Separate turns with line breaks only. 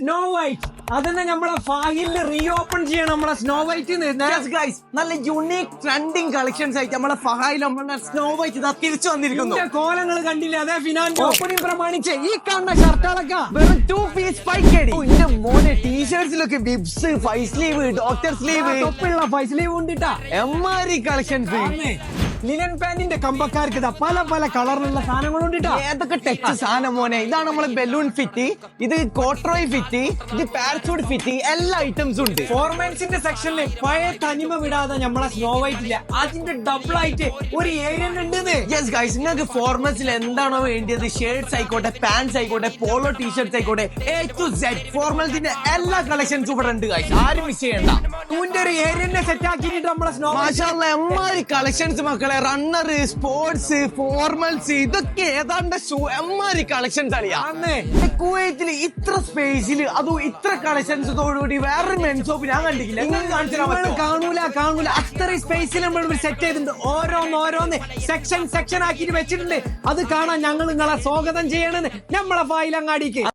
Snow white അതന്നെ നമ്മളെ ഫാഹിലിന് reopen ചെയ്യണം നമ്മളെ സ്നോ വൈറ്റ്
ഗൈസ് നല്ല യുണീക് ട്രെൻഡിങ് കളക്ഷൻസ് ആയിട്ട് നമ്മളെ ഫഹായിൽ നമ്മളെ സ്നോ വൈറ്റ് ഇതാ തിരിച്ചു വന്നിരിക്കുന്നു.
കോലങ്ങൾ കണ്ടില്ല? അതെ ഫിനാൻസ് ഓപ്പണിംഗ് പ്രമാണിച്ച് ഈ കാണുന്ന ഷർട്ടുകളൊക്കെ
വെറും ടു പീസ് ഫൈവ് കെടി എന്റെ മോനെ ടീഷർട്സിലൊക്കെ bibs five sleeve doctor sleeve
തൊപ്പുള്ള five sleeve കൊണ്ടിട്ടാ
ഈ കളക്ഷൻസ്
ലിനൻ പാന്റിന്റെ കമ്പക്കാർക്ക് ഇതാ പല പല കളറിലുള്ള സാധനങ്ങൾ കൊണ്ടിട്ടാ
ഏതൊക്കെ ടച്ച് സാധനം മോനെ? ഇതാണ് നമ്മളെ ബലൂൺ ഫിറ്റി ഇത് കോട്രോയ് ഫിറ്റ് ഇത് പാരസൂട്ട് ഫിറ്റ് എല്ലാ ഐറ്റംസും ഉണ്ട്.
ഫോർമാൻസിന്റെ സെക്ഷനിൽ പഴയ തനിമ വിടാതെ നമ്മളെ സ്നോ വൈറ്റ് ഇല്ല. അതിന്റെ ഡബിൾ ആയിട്ട് ഒരു ഏരിയ ഉണ്ട്
യെസ് ഗൈസ് നിങ്ങൾക്ക് ഫോർമൽസിൽ എന്താണോ വേണ്ടിയത്? ഷർട്ട്സ് ആയിക്കോട്ടെ പാൻസ് ആയിക്കോട്ടെ പോളോ ടീഷർട്സ് ആയിക്കോട്ടെ എ ടു സെഡ് ഫോർമൽസിന്റെ എല്ലാ കളക്ഷൻസും ഇവിടെ ഉണ്ട് ഗൈസ് ആരും മിസ് ചെയ്യണ്ട.
ഒരു ഏരിയനെ സെറ്റ് ആക്കിയിട്ട് നമ്മളെ സ്നോ
മാഷാള്ള എമ്മാതിരി കളക്ഷൻസ് മക്കളെ. റണ്ണർ സ്പോർട്സ് ഫോർമൽസ് ഇതൊക്കെ ഏതാണ്ട് എമ്മാരി കളക്ഷൻസ്. കുവൈറ്റിൽ ഇത്ര സ്പേസിൽ അതും ഇത്ര കളക്ഷൻസോടുകൂടി വേറൊരു മെൻ ഷോപ്പ് ഞാൻ കണ്ടിട്ടില്ല.
കാണൂല കാണൂല. അത്ര സ്പേസിൽ നമ്മൾ സെറ്റ് ചെയ്തിട്ടുണ്ട്. ഓരോന്ന് ഓരോന്ന് സെക്ഷൻ സെക്ഷൻ ആക്കിയിട്ട് വെച്ചിട്ടുണ്ട്. അത് കാണാൻ ഞങ്ങൾ നിങ്ങളെ സ്വാഗതം ചെയ്യണമെന്ന് നമ്മളെ ഫായിലങ്ങാടിക്ക്